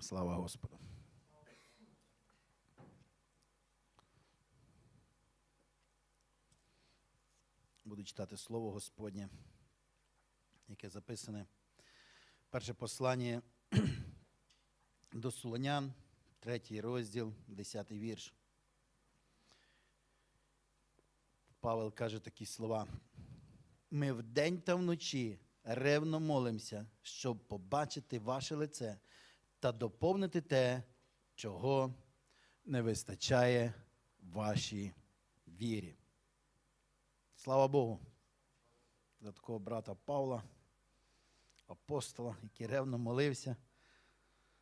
Слава Господу. Буду читати Слово Господнє, яке записане. Перше послання до Солонян, третій розділ, десятий вірш. Павел каже такі слова. Ми вдень та вночі ревно молимося, щоб побачити ваше лице та доповнити те, чого не вистачає вашій вірі. Слава Богу, за такого брата Павла, апостола, який ревно молився,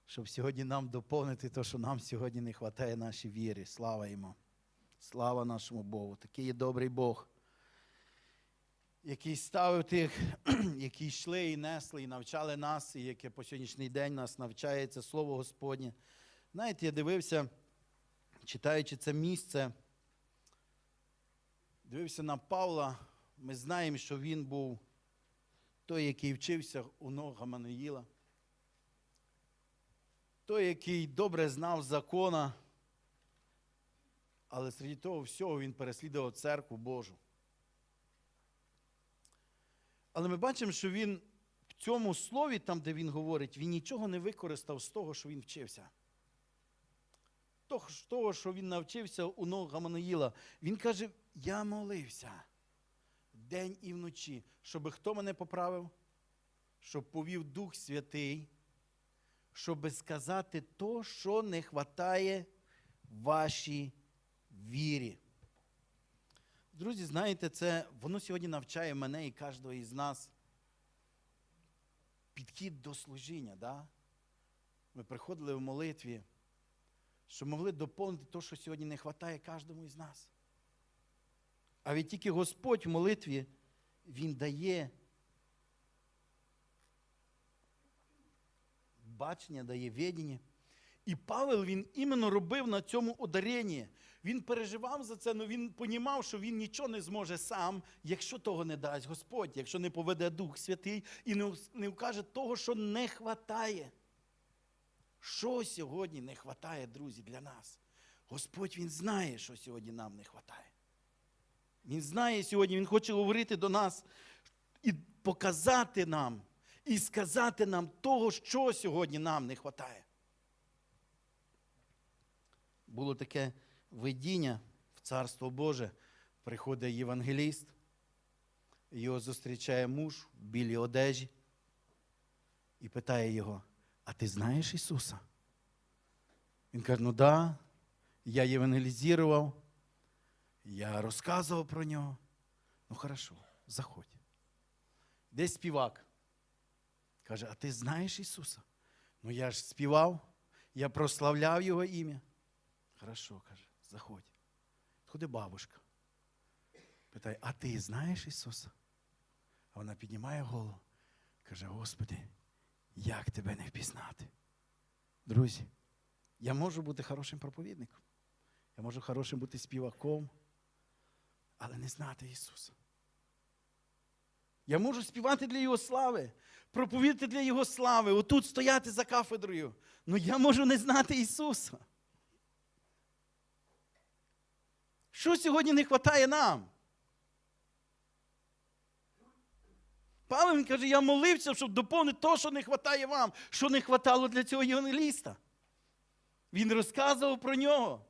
щоб сьогодні нам доповнити те, що нам сьогодні не вистачає нашій вірі. Слава йому. Слава нашому Богу. Такий є добрий Бог, який ставив тих, які йшли і несли, і навчали нас, і яке по сьогоднішній день нас навчає це Слово Господнє. Знаєте, я дивився, читаючи це місце, дивився на Павла. Ми знаємо, що він був той, який вчився у ног Гамануїла, той, який добре знав закона, але серед того всього він переслідував церкву Божу. Але ми бачимо, що він в цьому слові, там, де він говорить, він нічого не використав з того, що він вчився. З того, що він навчився у ног Гамануїла. Він каже: я молився день і вночі, щоб хто мене поправив, щоб повів Дух Святий, щоб сказати то, що не вистачає вашій вірі. Друзі, знаєте, це воно сьогодні навчає мене і кожного із нас підхід до служіння. Да? Ми приходили в молитві, щоб могли доповнити те, що сьогодні не вистачає кожному із нас. А від тільки Господь в молитві, Він дає бачення, дає відіння. І Павел він іменно робив на цьому ударенні. Він переживав за це, але він понімав, що він нічого не зможе сам, якщо того не дасть Господь, якщо не поведе Дух Святий і не, вкаже того, що не вистачає. Що сьогодні не вистачає, друзі, для нас? Господь Він знає, що сьогодні нам не вистачає. Він знає сьогодні, Він хоче говорити до нас і показати нам, і сказати нам того, що сьогодні нам не вистачає. Було таке видіння в Царство Боже. Приходить євангеліст, його зустрічає муж в білій одежі і питає його: А ти знаєш Ісуса? Він каже: Ну да, я євангелізував, я розказував про нього. Ну хорошо, заходь. Десь співак. Каже, а ти знаєш Ісуса? Ну я ж співав, я прославляв Його ім'я. Хорошо, каже, заходь. Ходи бабушка. Питає, а ти знаєш Ісуса? А вона піднімає голову, каже, Господи, як тебе не впізнати? Друзі, я можу бути хорошим проповідником, я можу хорошим бути співаком, але не знати Ісуса. Я можу співати для Його слави, проповідати для Його слави, отут стояти за кафедрою. але я можу не знати Ісуса. Що сьогодні не вистачає нам? Павел він каже, я молився, щоб доповнити те, що не вистачає вам, що не вистачало для цього євангеліста. Він розказував про нього.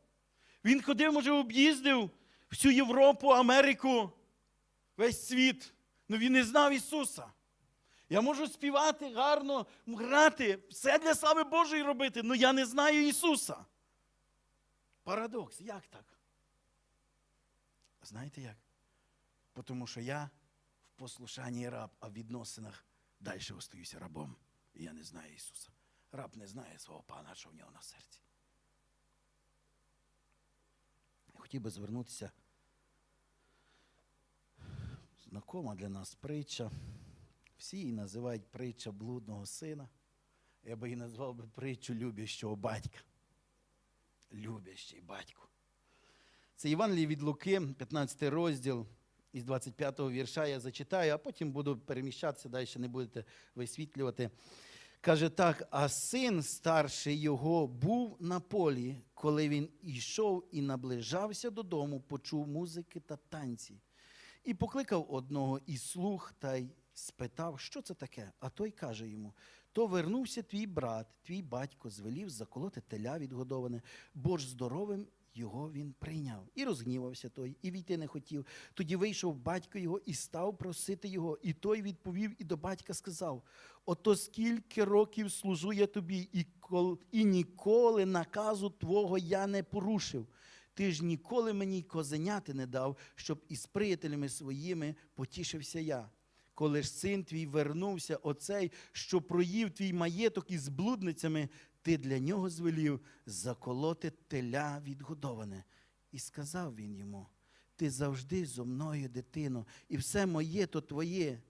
Він ходив, може, об'їздив всю Європу, Америку, весь світ. але він не знав Ісуса. Я можу співати гарно, грати, все для слави Божої робити, але я не знаю Ісуса. Парадокс, як так? Знаєте як? Тому що я в послушанні раб, а в відносинах далі остаюся рабом. І я не знаю Ісуса. Раб не знає свого пана, що в нього на серці. Хотів би звернутися. Знакома для нас притча. Всі її називають притча блудного сина. Я би її назвав би притчу любящого батька. Любящий батько. Це Євангеліє від Луки, 15 розділ із 25 го вірша я зачитаю, а потім буду переміщатися, далі не будете висвітлювати. Каже так, а син старший його був на полі, коли він йшов і наближався додому, почув музики та танці. І покликав одного із слуг та й спитав, що це таке. А той каже йому: то вернувся твій брат, твій батько звелів заколоти теля відгодоване, бо ж здоровим його він прийняв. І розгнівався той, і війти не хотів. Тоді вийшов батько його і став просити його. І той відповів і до батька сказав: Ото скільки років служу я тобі, і, кол, і ніколи наказу твого я не порушив. Ти ж ніколи мені козеняти не дав, щоб із приятелями своїми потішився я. Коли ж син твій вернувся, оцей, що проїв твій маєток із блудницями, ти для нього звелів заколоти теля відгодоване. І сказав він йому: Ти завжди зо мною, дитино, і все моє то твоє.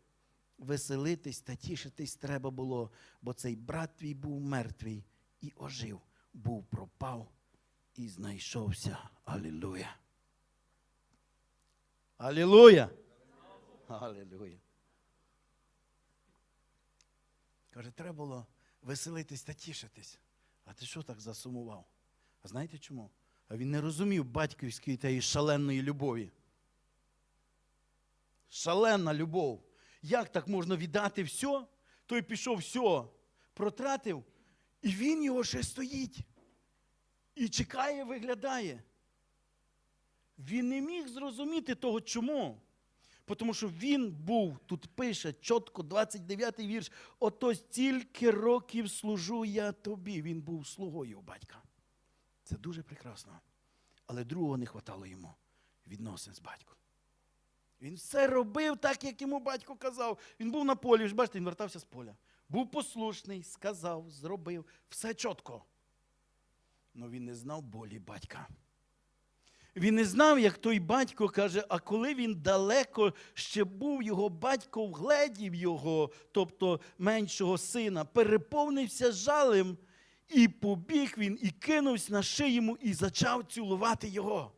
Веселитись та тішитись треба було, бо цей брат твій був мертвий і ожив, був пропав і знайшовся. Алілуя. Алілуя. Алілуя. Каже, треба було веселитись та тішитись. А ти що так засумував? А знаєте чому? А він не розумів батьківської тієї шаленої любові. Шаленна любов. Як так можна віддати все? Той пішов все, протратив, і він його ще стоїть. І чекає, виглядає. Він не міг зрозуміти того, чому. Тому що він був, тут пише чітко, 29-й вірш, ото стільки років служу я тобі. Він був слугою у батька. Це дуже прекрасно. Але другого не хватало йому відносин з батьком. Він все робив так, як йому батько казав. Він був на полі, ж бачите, він вертався з поля. Був послушний, сказав, зробив, все чітко. Але він не знав болі батька. Він не знав, як той батько каже, а коли він далеко ще був, його батько вгледів його, тобто меншого сина, переповнився жалем, і побіг він, і кинувся на шию йому, і почав цілувати його.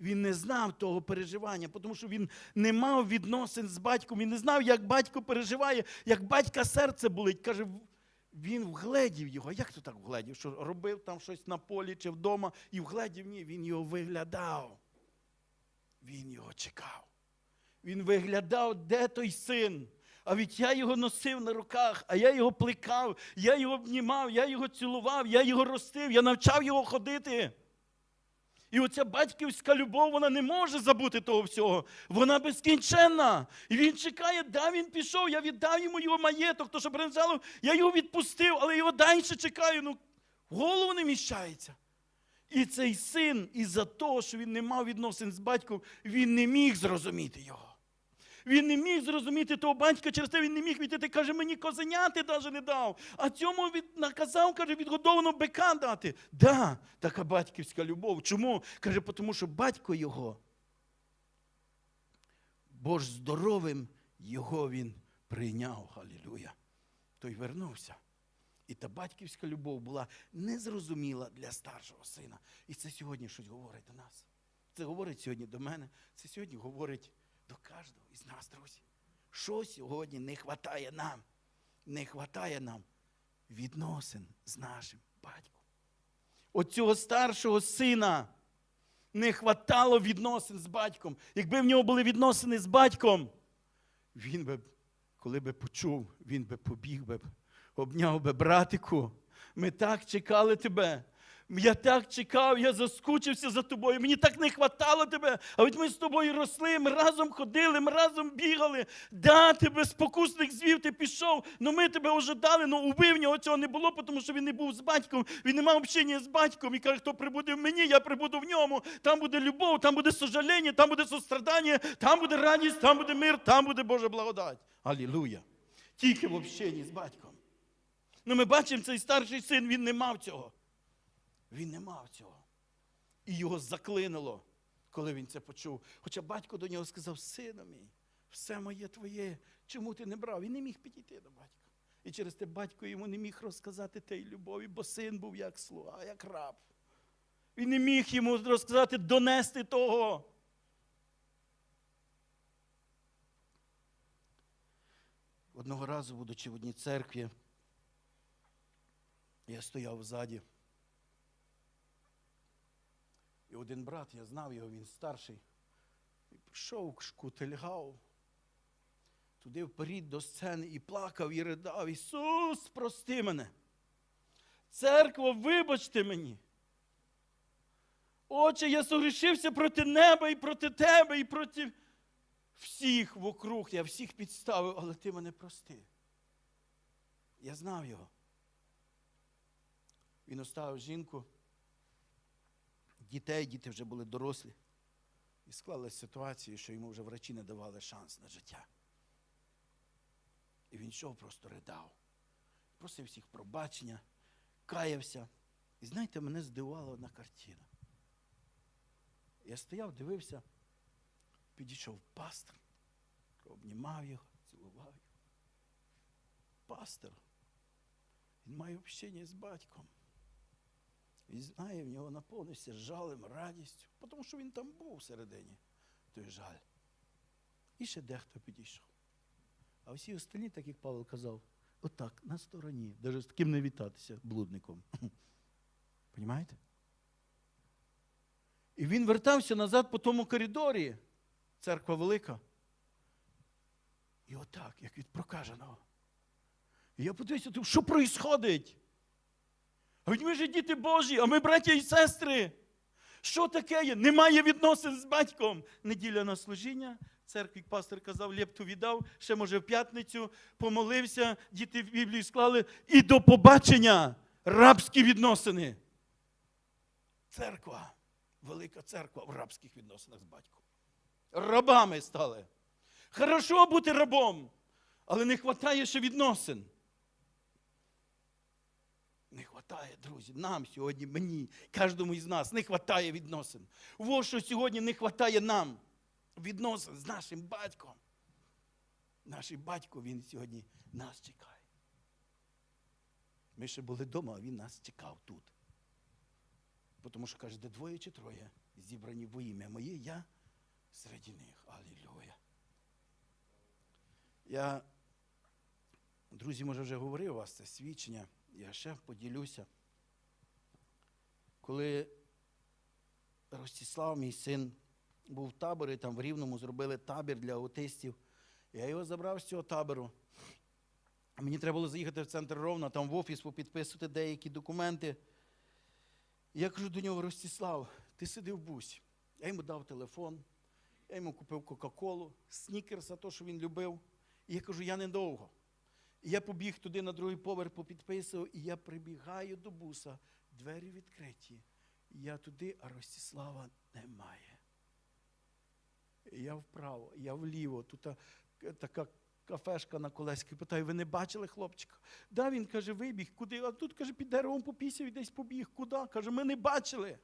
Він не знав того переживання, тому що він не мав відносин з батьком. Він не знав, як батько переживає, як батька серце болить. Каже, він вгледів його. Як то так вгледів? Що робив там щось на полі чи вдома і вгледів? Ні, він його виглядав. Він його чекав. Він виглядав, де той син. А від я його носив на руках, а я його плекав, я його обнімав, я його цілував, я його ростив, я навчав його ходити. І оця батьківська любов, вона не може забути того всього. Вона безкінченна. І він чекає, де він пішов, я віддав йому його маєток, то що принесло, я його відпустив, але його далі чекаю. Ну, в голову не міщається. І цей син, із-за того, що він не мав відносин з батьком, він не міг зрозуміти його. Він не міг зрозуміти того батька, через те він не міг відійти. Каже, мені козеняти навіть не дав. А цьому від, наказав, каже, відгодованого бика дати. Да, така батьківська любов. Чому? Каже, тому що батько його, бо ж здоровим його він прийняв. Халілуя. Той вернувся. І та батьківська любов була незрозуміла для старшого сина. І це сьогодні щось говорить до нас. Це говорить сьогодні до мене. Це сьогодні говорить до кожного із нас, друзі. Що сьогодні не вистачає нам? Не вистачає нам відносин з нашим батьком. От цього старшого сина не хватало відносин з батьком. Якби в нього були відносини з батьком, він би, коли би почув, він би побіг би, обняв би братику. Ми так чекали тебе. Я так чекав, я заскучився за тобою. Мені так не хватало тебе. А ведь ми з тобою росли, ми разом ходили, ми разом бігали. Да, тебе спокусник звів, ти пішов. Ну ми тебе ожидали, ну уби в нього цього не було, тому що він не був з батьком, він не мав общення з батьком. І каже, хто прибуде в мені, я прибуду в ньому. Там буде любов, там буде сожаління, там буде сострадання, там буде радість, там буде мир, там буде Божа благодать. Алілуя. Тільки в общенні з батьком. Ну ми бачимо, цей старший син, він не мав цього. Він не мав цього. І його заклинило, коли він це почув. Хоча батько до нього сказав: Сину мій, все моє твоє, чому ти не брав? Він не міг підійти до батька. І через те батько йому не міг розказати тієї любові, бо син був як слуга, як раб. Він не міг йому розказати, донести того. Одного разу, будучи в одній церкві, Я стояв ззаді. І один брат, я знав його, він старший. І пішов, шкутильгав. Туди вперед до сцени і плакав, і ридав. Ісус, прости мене. Церква, вибачте мені. Отче, я согрішився проти неба і проти тебе, і проти всіх вокруг. Я всіх підставив, але ти мене прости. Я знав його. Він оставив жінку, дітей, діти вже були дорослі. І склалася ситуація, що йому вже врачі не давали шанс на життя. І він йшов, просто ридав. Просив всіх пробачення, каявся. І знаєте, мене здивувала одна картина. Я стояв, дивився, підійшов пастор, обнімав його, цілував його. Пастор, він має общення з батьком. Він знає, в нього наповнився жалем, радістю, тому що він там був всередині, той жаль. І ще дехто підійшов. А всі остальні, так як Павло казав, отак, на стороні, навіть з таким не вітатися блудником. Понімаєте? І він вертався назад по тому коридорі, церква велика. І отак, як від прокаженого. І я подивився, що происходить? Ведь ми ж діти Божі, а ми браття і сестри. Що таке є? Немає відносин з батьком. Неділя на служіння. Церкві пастор казав, лепту віддав, ще може в п'ятницю помолився, діти в Біблію склали. І до побачення рабські відносини. Церква, велика церква в рабських відносинах з батьком. Рабами стали. Хорошо бути рабом, але не вистачає ще відносин. Вистачає, друзі, нам сьогодні, мені, кожному із нас не вистачає відносин. Во що сьогодні не вистачає нам відносин з нашим батьком. Наш батько, він сьогодні нас чекає. Ми ще були вдома, а він нас чекав тут. Тому що каже, де двоє чи троє зібрані во ім'я моє, я серед них. Алілуя. Я, друзі, може, вже говорив у вас це свідчення. Я ще поділюся. Коли Ростислав, мій син, був в таборі, там в Рівному зробили табір для аутистів. Я його забрав з цього табору. Мені треба було заїхати в центр Ровно, там в офіс попідписувати деякі документи. Я кажу до нього, Ростислав, ти сиди в бусі. Я йому дав телефон, я йому купив Кока-Колу, снікерса, то, що він любив. І я кажу, я недовго. Я побіг туди на другий поверх, попідписував, і я прибігаю до буса, двері відкриті. Я туди, а Ростислава немає. Я вправо, я вліво. Тут така кафешка на Колеській. Питаю, ви не бачили хлопчика? Да, він каже, вибіг. Куди? А тут, каже, під деревом попісяв і десь побіг. Куди? Каже, ми не бачили.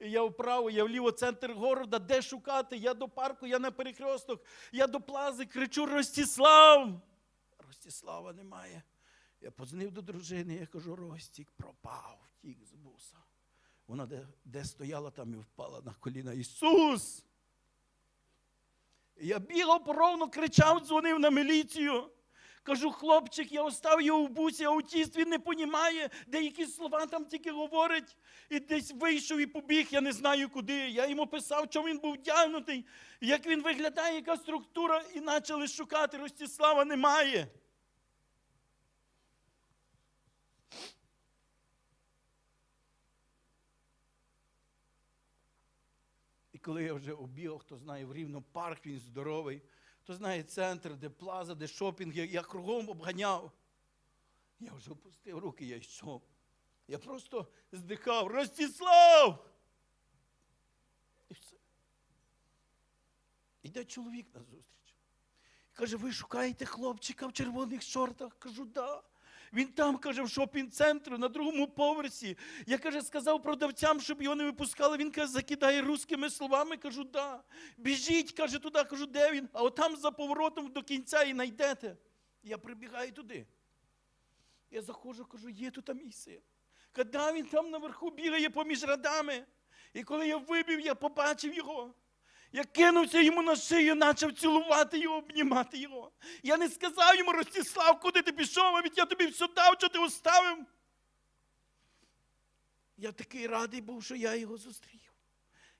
Я вправо, я вліво, центр города, де шукати? Я до парку, я на перехресток, я до плази, кричу Ростислав! Ростислава немає. Я подзвонив до дружини, я кажу, Ростік пропав, втік з буса. Вона де, де стояла, там і впала на коліна. Ісус! Я бігав поровно, кричав, дзвонив на міліцію. Кажу, хлопчик, я оставив його в бусі, аутіст, він не понімає, деякі слова там тільки говорить. І десь вийшов і побіг, я не знаю куди. Я йому писав, чому він був вдягнутий, як він виглядає, яка структура, і почали шукати. Ростислава немає. І коли я вже обігав, хто знає в Рівно парк, він здоровий, хто знає центр, де плаза, де шопінг, я, кругом обганяв. Я вже опустив руки, я йшов. Я просто здихав. Ростіслав! І все. Іде чоловік на зустріч. Каже, ви шукаєте хлопчика в червоних шортах? Кажу, да. Він там, каже, в шопінг-центру на другому поверсі. Я каже, сказав продавцям, щоб його не випускали. Він каже, закидає русскими словами. Кажу, да. Біжіть, каже, туди, кажу, де він? А отам за поворотом до кінця і знайдете. Я прибігаю туди. Я заходжу, кажу, є тут мій син. Коли він там наверху бігає поміж радами. І коли я вибів, я побачив його. Я кинувся йому на шию, почав цілувати його, обнімати його. Я не сказав йому, Ростислав, куди ти пішов, а ведь я тобі все дав, що ти оставив. Я такий радий був, що я його зустрів.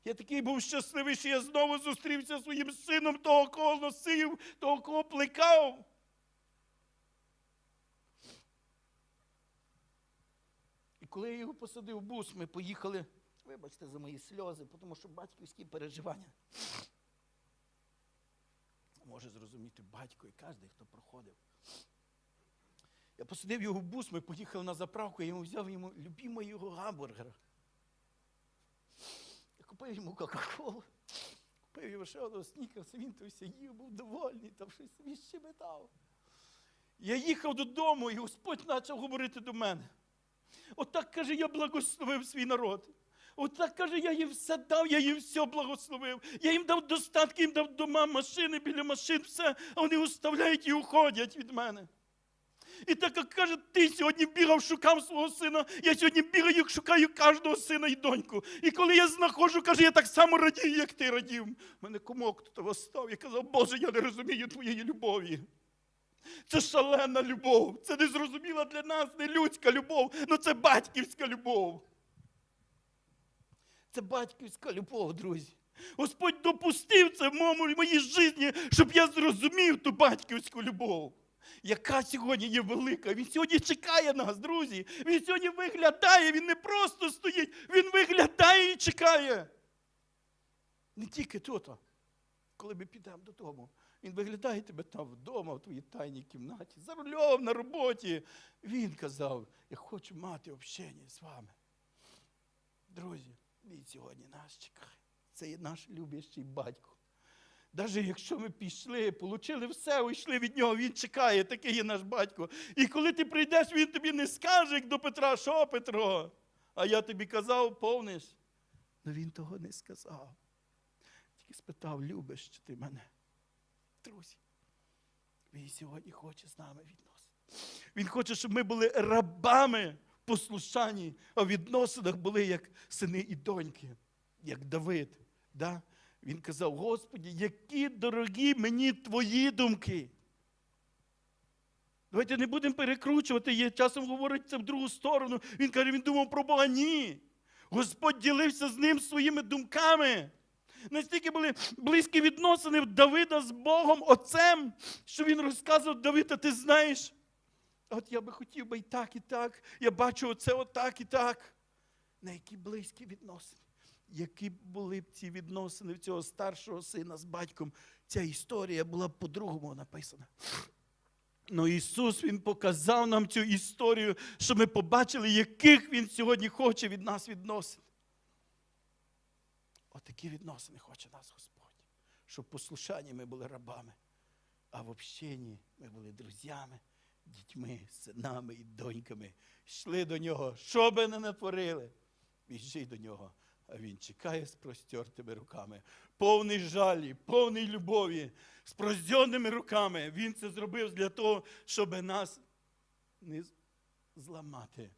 Я такий був щасливий, що я знову зустрівся зі своїм сином, того, кого носив, того, кого плекав. І коли я його посадив в бус, ми поїхали. Вибачте за мої сльози, тому що батьківські переживання. Може зрозуміти батько і кожен, хто проходив. Я посадив його в бус, ми поїхали на заправку, я йому взяв йому любимого його гамбургера. Я купив йому Кока-Колу, купив йому ще одного снікерса, він то все їв, був довольний, там щось собі щебетав. Я їхав додому, і Господь почав говорити до мене. Отак каже, я благословив свій народ. Отак каже, я їм все дав, я їм все благословив. Я їм дав достатки, їм дав дома, машини біля машин, все, а вони уставляють і уходять від мене. І так як каже, ти сьогодні бігав, шукав свого сина, я сьогодні бігаю, шукаю кожного сина і доньку. І коли я знаходжу, каже, я так само радію, як ти радів. Мене комок тут восстав. Я казав, Боже, я не розумію твоєї любові. Це шалена любов. Це незрозуміла для нас, не людська любов, але це батьківська любов. Це батьківська любов, друзі. Господь допустив це в моїй житті, щоб я зрозумів ту батьківську любов, яка сьогодні є велика. Він сьогодні чекає нас, друзі. Він сьогодні виглядає, він не просто стоїть, він виглядає і чекає. Не тільки тут, коли ми підемо додому. Він виглядає тебе там вдома, в твоїй тайній кімнаті, за рулем на роботі. Він казав, я хочу мати общення з вами. Друзі, він сьогодні нас чекає. Це є наш любящий батько. Навіть якщо ми пішли, отримали все, уйшли від нього, він чекає, такий є наш батько. І коли ти прийдеш, він тобі не скаже, як до Петра, що Петро? А я тобі казав, повниш. Але він того не сказав. Тільки спитав, любиш чи ти мене? Друзі, він сьогодні хоче з нами відносин. Він хоче, щоб ми були рабами послушанні, а в відносинах були як сини і доньки, як Давид. Да? Він казав: Господі, які дорогі мені твої думки. Давайте не будемо перекручувати. Є часом говорить це в другу сторону. Він каже, він думав про Бога. Ні. Господь ділився з ним своїми думками. Настільки були близькі відносини Давида з Богом, Отцем, що він розказував Давида, ти знаєш, от я би хотів би і так, і так. Я бачу оце отак і так. На які близькі відносини. Які були б ці відносини в цього старшого сина з батьком, ця історія була по-другому написана. Ну Ісус Він показав нам цю історію, щоб ми побачили, яких Він сьогодні хоче від нас відносин. Отакі відносини хоче нас Господь. Щоб послушанні ми були рабами, а в общенні ми були друзями, дітьми, синами і доньками. Йшли до нього, що би не натворили. Біжи до нього, а він чекає з простертими руками, повний жалі, повний любові, з прозьоними руками. Він це зробив для того, щоб нас не зламати,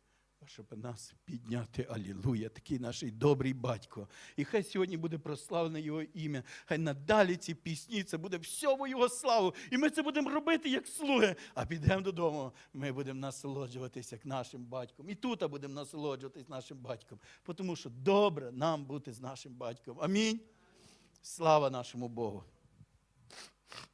щоб нас підняти. Алілуя, такий наш добрий батько. І хай сьогодні буде прославлене Його ім'я. Хай надалі ці пісні, це буде все в Його славу. І ми це будемо робити як слуги. А підемо додому, ми будемо насолоджуватися як нашим батьком. І тут будемо насолоджуватись нашим батьком. Тому що добре нам бути з нашим батьком. Амінь. Слава нашому Богу.